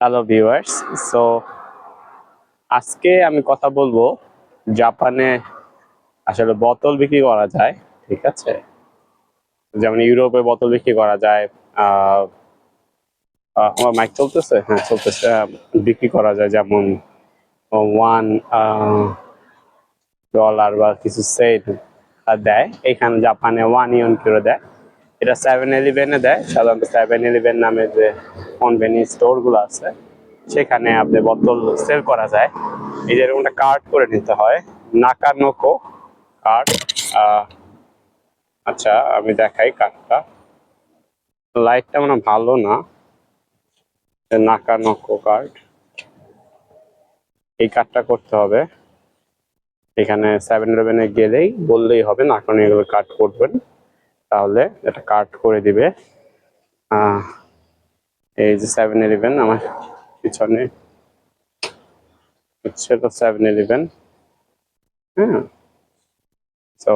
Hello viewers so আজকে আমি কথা বলব জাপানে আসলে বোতল বিক্রি করা যায়, ঠিক আছে? যেমন ইউরোপে বোতল বিক্রি করা যায় আমার মাইক চলতেছে? হ্যাঁ চলতেছে। বিক্রি করা যায় যেমন ওয়ান ডলার বা কিছু সেট দেয়। এখানে জাপানে ওয়ান ইয়ন করে দেয়। এটা সেভেন ইলেভেনে দেয়। সাধারণত সেভেন ইলেভেন নামে যে কনভেনিয়েন্স স্টোরগুলো আছে, সেখানে আপনি বোতল সেল করা যায়। এই যে এরকম কার্ড করে নিতে হয় নাকা নোকো কার্ড আচ্ছা আমি দেখাই কার্ডটা লাইটটা মানে ভালো না। নাকা নোকো কার্ড এই কার্ডটা করতে হবে। এখানে সেভেন ইলেভেনে গেলেই বললেই হবে নাকা এগুলো কার্ড করবেন। তাহলে এটা কাট করে দিবে। এই যে সেভেন ইলেভেন আমার পিছনে। হচ্ছে তো সেভেন ইলেভেন হ্যাঁ। তো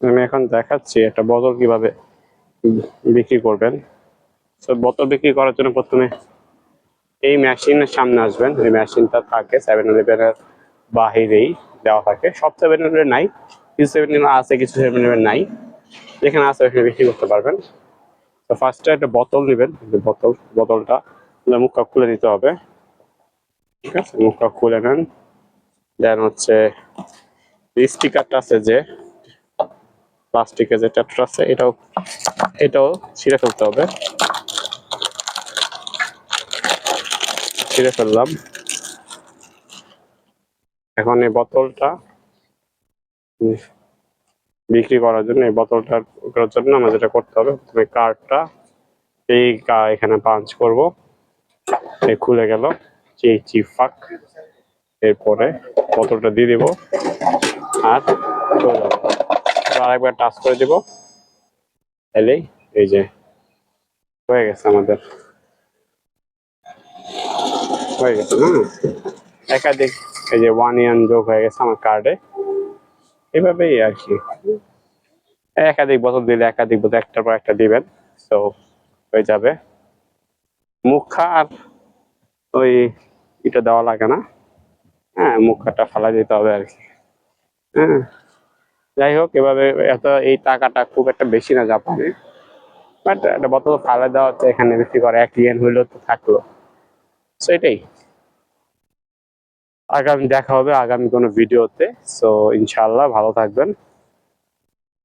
আমি এখন দেখাচ্ছি একটা বোতল কীভাবে বিক্রি করবেন। তো বোতল বিক্রি করার জন্য প্রথমে এই মেশিনের সামনে আসবেন। এই মেশিনটা থাকে সেভেন ইলেভেনের বাহিরেই দেওয়া থাকে। সব সেভেন ইলেভেন নাই। কিছু সেভেন ইলেভেন আছে, কিছু সেভেন ইলেভেন নাই। যেখানে আছে, ওখানে বিক্রি করতে পারবেন। তো ফার্স্টে একটা বোতল নেবেন। বোতল বোতলটা মুখটা খুলে নিতে হবে। ঠিক আছে? মুখটা খুলে নেন। দেন হচ্ছে স্টিকারটা আছে যে প্লাস্টিকের যে ট্যাপটা আছে, এটাও এটাও ছিঁড়ে ফেলতে হবে। ছিঁড়ে ফেললাম। এখন এই বোতলটা বিক্রি করার জন্য, এই বোতলটা করার জন্য আমাদের যেটা করতে হবে। প্রথমে কার্ডটা, এই এখানে পাঞ্চ করব। এই খুলে গেল এই চিফাক এরপরে বোতলটা দিয়ে দিব আর চলে যাব। আরেকবার টাচ করে দিব। এলেই এই যে হয়ে গেছে আমাদের হয়ে গেছে, হুম। একাধিক এই যে ওয়ান ইয়ান যোগ হয়ে গেছে আমার কার্ডে এভাবেই আর কি। একাধিক বছর দিলে একাধিক বছর একটার পর একটা দিবেন তো হয়ে যাবে। মুখা আর ওই এটা দেওয়া লাগে না। হ্যাঁ মুখাটা ফালা দিতে হবে আর কি। হ্যাঁ। যাই হোক, এভাবে এত এই টাকাটা খুব একটা বেশি না জাপানে। বাট একটা বোতল ফালা দেওয়া হচ্ছে, এখানে বিক্রি করে, এক ইয়েন হইলেও তো থাকল। সো এটাই। আগামী দেখা হবে আগামী কোনো ভিডিওতে। সো ইনশাল্লাহ ভালো থাকবেন।